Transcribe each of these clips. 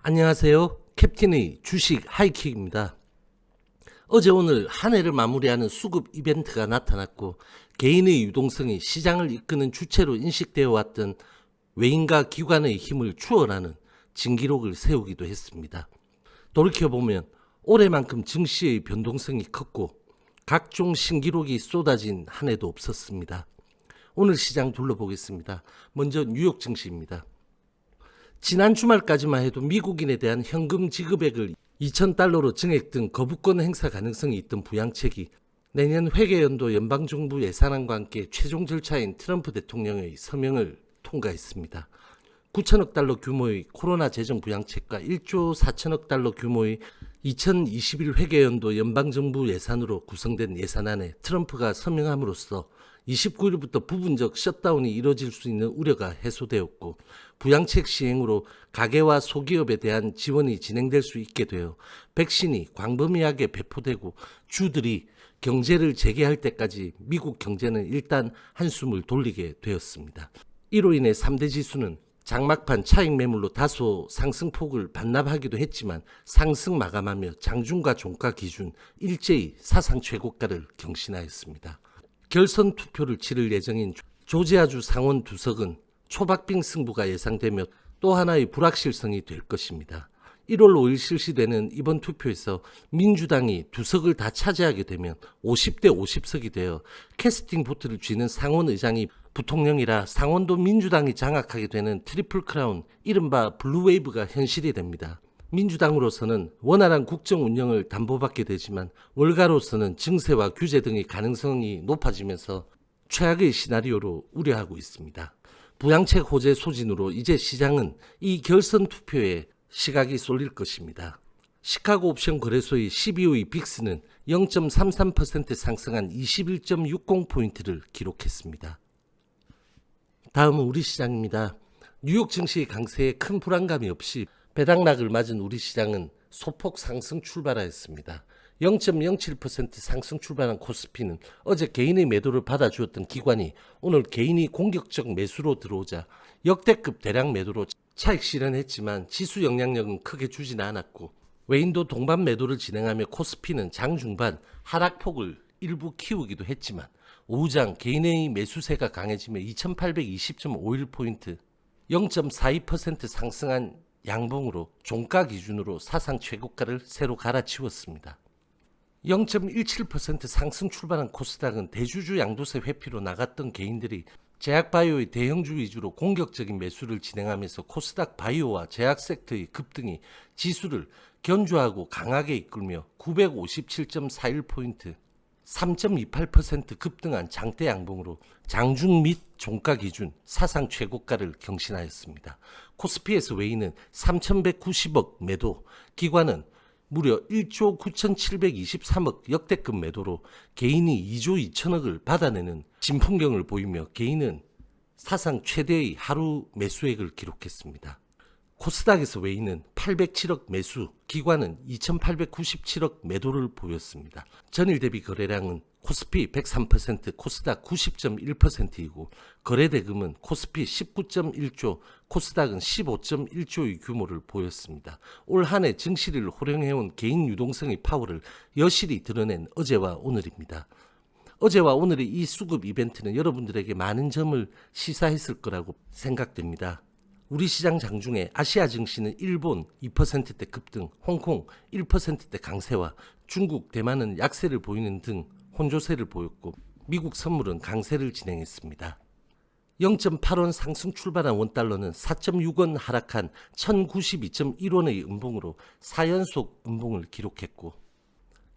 안녕하세요. 캡틴의 주식 하이킥입니다. 어제 오늘 한 해를 마무리하는 수급 이벤트가 나타났고 개인의 유동성이 시장을 이끄는 주체로 인식되어 왔던 외인과 기관의 힘을 추월하는 진기록을 세우기도 했습니다. 돌이켜보면 올해만큼 증시의 변동성이 컸고 각종 신기록이 쏟아진 한 해도 없었습니다. 오늘 시장 둘러보겠습니다. 먼저 뉴욕 증시입니다. 지난 주말까지만 해도 미국인에 대한 현금 지급액을 2,000달러로 증액 등 거부권 행사 가능성이 있던 부양책이 내년 회계연도 연방정부 예산안과 함께 최종 절차인 트럼프 대통령의 서명을 통과했습니다. 9천억 달러 규모의 코로나 재정 부양책과 1조 4천억 달러 규모의 2021 회계연도 연방정부 예산으로 구성된 예산안에 트럼프가 서명함으로써 29일부터 부분적 셧다운이 이뤄질 수 있는 우려가 해소되었고 부양책 시행으로 가계와 소기업에 대한 지원이 진행될 수 있게 되어 백신이 광범위하게 배포되고 주들이 경제를 재개할 때까지 미국 경제는 일단 한숨을 돌리게 되었습니다. 이로 인해 3대 지수는 장막판 차익 매물로 다소 상승폭을 반납하기도 했지만 상승 마감하며 장중과 종가 기준 일제히 사상 최고가를 경신하였습니다. 결선 투표를 치를 예정인 조지아주 상원 두석은 초박빙 승부가 예상되며 또 하나의 불확실성이 될 것입니다. 1월 5일 실시되는 이번 투표에서 민주당이 두석을 다 차지하게 되면 50대 50석이 되어 캐스팅 보트를 쥐는 상원 의장이 부통령이라 상원도 민주당이 장악하게 되는 트리플 크라운 이른바 블루웨이브가 현실이 됩니다. 민주당으로서는 원활한 국정 운영을 담보받게 되지만 월가로서는 증세와 규제 등의 가능성이 높아지면서 최악의 시나리오로 우려하고 있습니다. 부양책 호재 소진으로 이제 시장은 이 결선 투표에 시각이 쏠릴 것입니다. 시카고 옵션 거래소의 12호의 빅스는 0.33% 상승한 21.60포인트를 기록했습니다. 다음은 우리 시장입니다. 뉴욕 증시 강세에 큰 불안감이 없이 배당락을 맞은 우리 시장은 소폭 상승 출발하였습니다. 0.07% 상승 출발한 코스피는 어제 개인의 매도를 받아주었던 기관이 오늘 개인이 공격적 매수로 들어오자 역대급 대량 매도로 차익 실현했지만 지수 영향력은 크게 주지는 않았고 외인도 동반 매도를 진행하며 코스피는 장 중반 하락폭을 일부 키우기도 했지만 오후장 개인의 매수세가 강해지며 2820.51포인트 0.42% 상승한 양봉으로 종가 기준으로 사상 최고가를 새로 갈아치웠습니다. 0.17% 상승 출발한 코스닥은 대주주 양도세 회피로 나갔던 개인들이 제약바이오의 대형주 위주로 공격적인 매수를 진행하면서 코스닥 바이오와 제약 섹터의 급등이 지수를 견조하고 강하게 이끌며 957.41포인트 3.28% 급등한 장대 양봉으로 장중 및 종가 기준 사상 최고가를 경신하였습니다. 코스피에서 외인은 3,190억 매도, 기관은 무려 1조 9,723억 역대급 매도로 개인이 2조 2천억을 받아내는 진풍경을 보이며 개인은 사상 최대의 하루 매수액을 기록했습니다. 코스닥에서 외인은 807억 매수, 기관은 2,897억 매도를 보였습니다. 전일 대비 거래량은 코스피 103%, 코스닥 90.1%이고 거래 대금은 코스피 19.1조, 코스닥은 15.1조의 규모를 보였습니다. 올 한해 증시를 호령해온 개인 유동성의 파워를 여실히 드러낸 어제와 오늘입니다. 어제와 오늘의 이 수급 이벤트는 여러분들에게 많은 점을 시사했을 거라고 생각됩니다. 우리 시장 장중에 아시아 증시는 일본 2%대 급등, 홍콩 1%대 강세와 중국, 대만은 약세를 보이는 등 혼조세를 보였고 미국 선물은 강세를 진행했습니다. 0.8원 상승 출발한 원달러는 4.6원 하락한 1092.1원의 음봉으로 4연속 음봉을 기록했고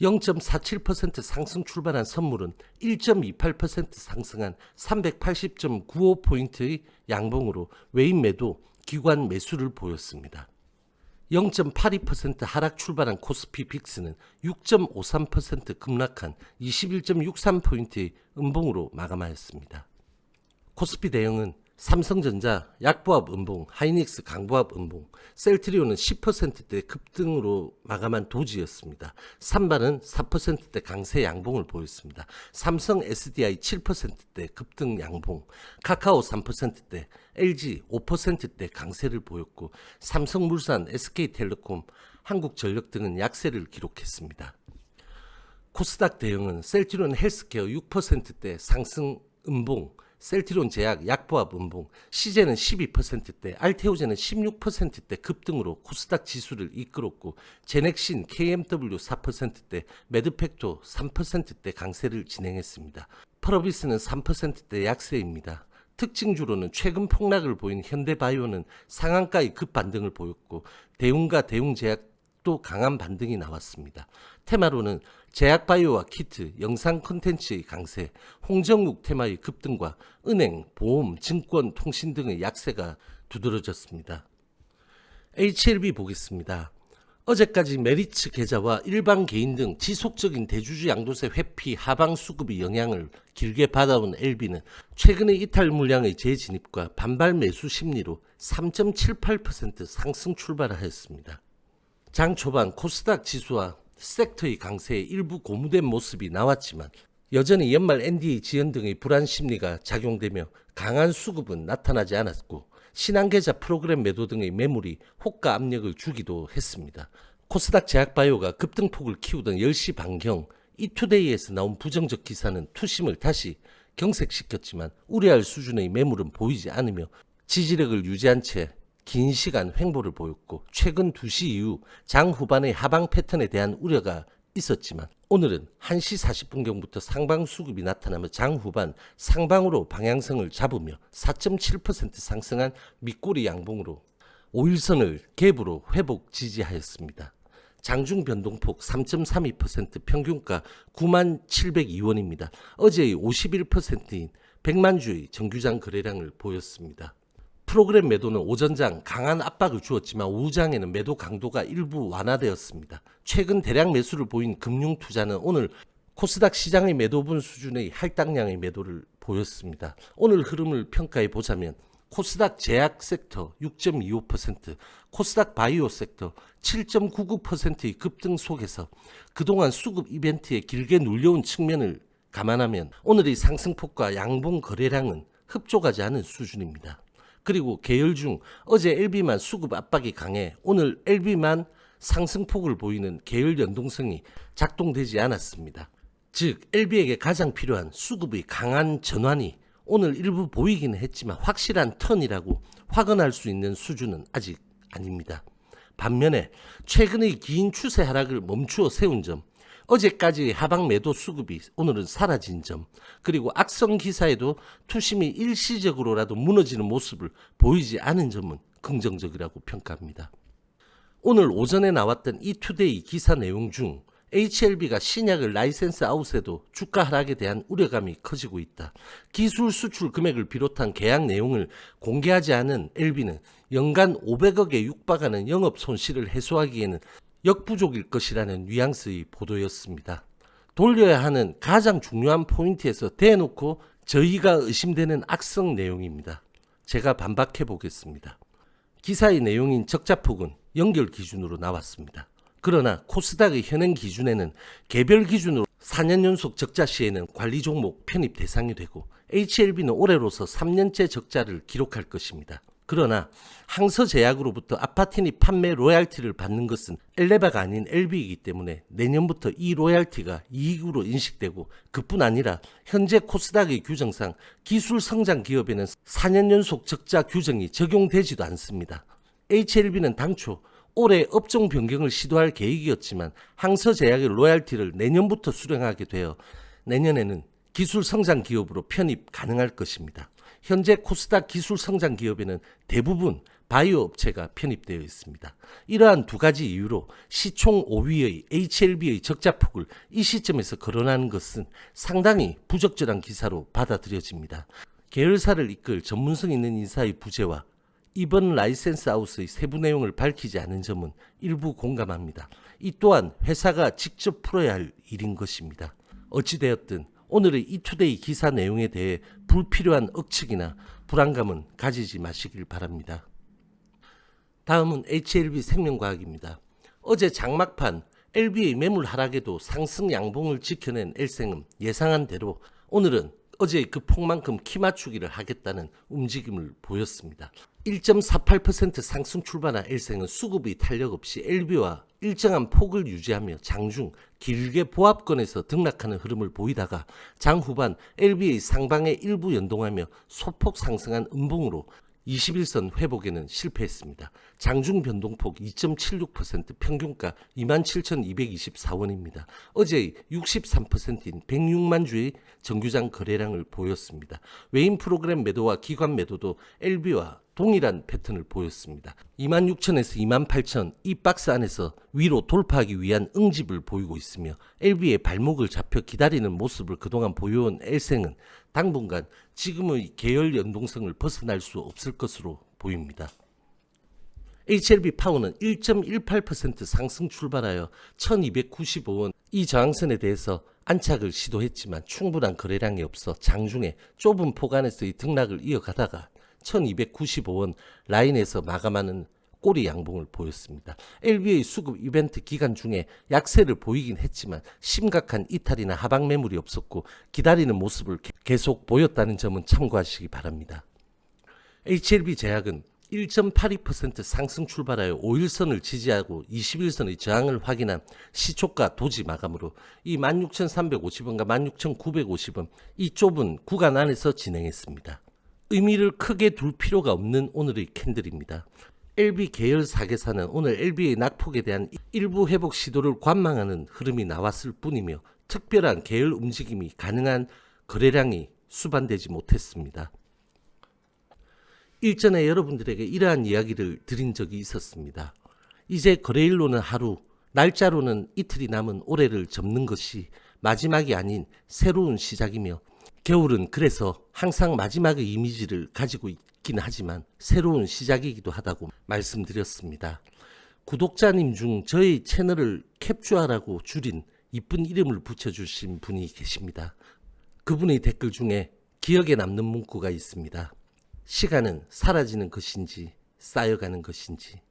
0.47% 상승 출발한 선물은 1.28% 상승한 380.95포인트의 양봉으로 외인 매도, 기관 매수를 보였습니다. 0.82% 하락 출발한 코스피 빅스는 6.53% 급락한 21.63포인트의 음봉으로 마감하였습니다. 코스피 대형은 삼성전자 약보합 음봉, 하이닉스 강보합 음봉, 셀트리온은 10%대 급등으로 마감한 도지였습니다. 삼반은 4%대 강세 양봉을 보였습니다. 삼성 SDI 7%대 급등 양봉, 카카오 3%대, LG 5%대 강세를 보였고 삼성물산, SK텔레콤, 한국전력 등은 약세를 기록했습니다. 코스닥 대응은 셀트리온 헬스케어 6%대 상승 음봉, 셀트리온 제약 약보합 음봉, 시제는 12%대, 알테오제는 16%대 급등으로 코스닥 지수를 이끌었고 제넥신 KMW 4%대, 매드팩토 3%대 강세를 진행했습니다. 펄어비스는 3%대 약세입니다. 특징주로는 최근 폭락을 보인 현대바이오는 상한가의 급반등을 보였고 대웅과 대웅제약 도 강한 반등이 나왔습니다. 테마로는 제약바이오와 키트, 영상 콘텐츠의 강세, 홍정욱 테마의 급등과 은행, 보험, 증권, 통신 등의 약세가 두드러졌습니다. HLB 보겠습니다. 어제까지 메리츠 계좌와 일반 개인 등 지속적인 대주주 양도세 회피 하방 수급의 영향을 길게 받아온 LB는 최근의 이탈 물량의 재진입과 반발 매수 심리로 3.78% 상승 출발하였습니다. 장 초반 코스닥 지수와 섹터의 강세에 일부 고무된 모습이 나왔지만 여전히 연말 NDA 지연 등의 불안 심리가 작용되며 강한 수급은 나타나지 않았고 신한계좌 프로그램 매도 등의 매물이 호가 압력을 주기도 했습니다. 코스닥 제약바이오가 급등폭을 키우던 10시 반경 이투데이에서 나온 부정적 기사는 투심을 다시 경색시켰지만 우려할 수준의 매물은 보이지 않으며 지지력을 유지한 채 긴 시간 횡보를 보였고 최근 2시 이후 장 후반의 하방 패턴에 대한 우려가 있었지만 오늘은 1시 40분경부터 상방 수급이 나타나며 장 후반 상방으로 방향성을 잡으며 4.7% 상승한 밑꼬리 양봉으로 5일선을 갭으로 회복 지지하였습니다. 장중 변동폭 3.32% 평균가 9만 702원입니다. 어제의 51%인 100만 주의 정규장 거래량을 보였습니다. 프로그램 매도는 오전장 강한 압박을 주었지만 오후장에는 매도 강도가 일부 완화되었습니다. 최근 대량 매수를 보인 금융 투자는 오늘 코스닥 시장의 매도분 수준의 할당량의 매도를 보였습니다. 오늘 흐름을 평가해 보자면 코스닥 제약 섹터 6.25%, 코스닥 바이오 sek터 7.99%의 급등 속에서 그동안 수급 이벤트에 길게 눌려온 측면을 감안하면 오늘의 상승폭과 양봉 거래량은 흡족하지 않은 수준입니다. 그리고 계열 중 어제 LB만 수급 압박이 강해 오늘 LB만 상승폭을 보이는 계열 연동성이 작동되지 않았습니다. 즉 LB에게 가장 필요한 수급의 강한 전환이 오늘 일부 보이긴 했지만 확실한 턴이라고 확언할 수 있는 수준은 아직 아닙니다. 반면에 최근의 긴 추세 하락을 멈추어 세운 점, 어제까지 하방 매도 수급이 오늘은 사라진 점, 그리고 악성 기사에도 투심이 일시적으로라도 무너지는 모습을 보이지 않은 점은 긍정적이라고 평가합니다. 오늘 오전에 나왔던 이투데이 기사 내용 중 HLB가 신약을 라이센스 아웃에도 주가 하락에 대한 우려감이 커지고 있다. 기술 수출 금액을 비롯한 계약 내용을 공개하지 않은 LB는 연간 500억에 육박하는 영업 손실을 해소하기에는 역부족일 것이라는 뉘앙스의 보도였습니다. 돌려야 하는 가장 중요한 포인트에서 대놓고 저희가 의심되는 악성 내용입니다. 제가 반박해 보겠습니다. 기사의 내용인 적자폭은 연결 기준으로 나왔습니다. 그러나 코스닥의 현행 기준에는 개별 기준으로 4년 연속 적자 시에는 관리 종목 편입 대상이 되고 HLB는 올해로서 3년째 적자를 기록할 것입니다. 그러나 항서제약으로부터 아파티니 판매 로얄티를 받는 것은 엘레바가 아닌 LB이기 때문에 내년부터 이 로얄티가 이익으로 인식되고 그뿐 아니라 현재 코스닥의 규정상 기술 성장 기업에는 4년 연속 적자 규정이 적용되지도 않습니다. HLB는 당초 올해 업종 변경을 시도할 계획이었지만 항서제약의 로얄티를 내년부터 수령하게 되어 내년에는 기술 성장 기업으로 편입 가능할 것입니다. 현재 코스닥 기술 성장 기업에는 대부분 바이오 업체가 편입되어 있습니다. 이러한 두 가지 이유로 시총 5위의 HLB의 적자폭을 이 시점에서 거론하는 것은 상당히 부적절한 기사로 받아들여집니다. 계열사를 이끌 전문성 있는 인사의 부재와 이번 라이센스 아웃의 세부 내용을 밝히지 않은 점은 일부 공감합니다. 이 또한 회사가 직접 풀어야 할 일인 것입니다. 어찌되었든 오늘의 이투데이 기사 내용에 대해 불필요한 억측이나 불안감은 가지지 마시길 바랍니다. 다음은 HLB 생명과학입니다. 어제 장막판 LB의 매물 하락에도 상승 양봉을 지켜낸 엘생은 예상한 대로 오늘은 어제의 그 폭만큼 키 맞추기를 하겠다는 움직임을 보였습니다. 1.48% 상승 출발한 엘생은 수급이 탄력 없이 LB와 일정한 폭을 유지하며 장중 길게 보합권에서 등락하는 흐름을 보이다가 장 후반 LB의 상방에 일부 연동하며 소폭 상승한 음봉으로 21선 회복에는 실패했습니다. 장중 변동폭 2.76% 평균가 27,224원입니다. 어제의 63%인 106만 주의 정규장 거래량을 보였습니다. 외인 프로그램 매도와 기관 매도도 LB와 동일한 패턴을 보였습니다. 26,000에서 28,000 이 박스 안에서 위로 돌파하기 위한 응집을 보이고 있으며 LB의 발목을 잡혀 기다리는 모습을 그동안 보여온 L생은 당분간 지금의 계열 연동성을 벗어날 수 없을 것으로 보입니다. HLB 파워는 1.18% 상승 출발하여 1295원 이 저항선에 대해서 안착을 시도했지만 충분한 거래량이 없어 장중에 좁은 폭 안에서의 등락을 이어가다가 1295원 라인에서 마감하는 꼬리 양봉을 보였습니다. LB의 수급 이벤트 기간 중에 약세를 보이긴 했지만 심각한 이탈이나 하방 매물이 없었고 기다리는 모습을 게- 계속 보였다는 점은 참고하시기 바랍니다. HLB 제약은 1.82% 상승 출발하여 5일선을 지지하고 21선의 저항을 확인한 시초가 도지 마감으로 이 16,350원과 16,950원 이 좁은 구간 안에서 진행했습니다. 의미를 크게 둘 필요가 없는 오늘의 캔들입니다. LB 계열 사계사는 오늘 LB의 낙폭에 대한 일부 회복 시도를 관망하는 흐름이 나왔을 뿐이며 특별한 계열 움직임이 가능한 거래량이 수반되지 못했습니다. 일전에 여러분들에게 이러한 이야기를 드린 적이 있었습니다. 이제 거래일로는 하루, 날짜로는 이틀이 남은 올해를 접는 것이 마지막이 아닌 새로운 시작이며 겨울은 그래서 항상 마지막의 이미지를 가지고 있긴 하지만 새로운 시작이기도 하다고 말씀드렸습니다. 구독자님 중 저희 채널을 캡처하라고 줄인 이쁜 이름을 붙여주신 분이 계십니다. 그분의 댓글 중에 기억에 남는 문구가 있습니다. 시간은 사라지는 것인지 쌓여가는 것인지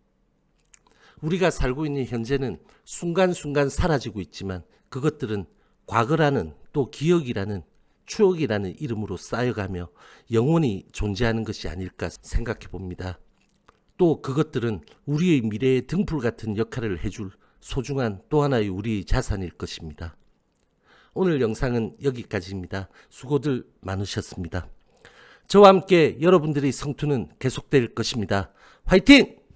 우리가 살고 있는 현재는 순간순간 사라지고 있지만 그것들은 과거라는 또 기억이라는 추억이라는 이름으로 쌓여가며 영원히 존재하는 것이 아닐까 생각해 봅니다. 또 그것들은 우리의 미래의 등불 같은 역할을 해줄 소중한 또 하나의 우리의 자산일 것입니다. 오늘 영상은 여기까지입니다. 수고들 많으셨습니다. 저와 함께 여러분들의 성투는 계속될 것입니다. 화이팅!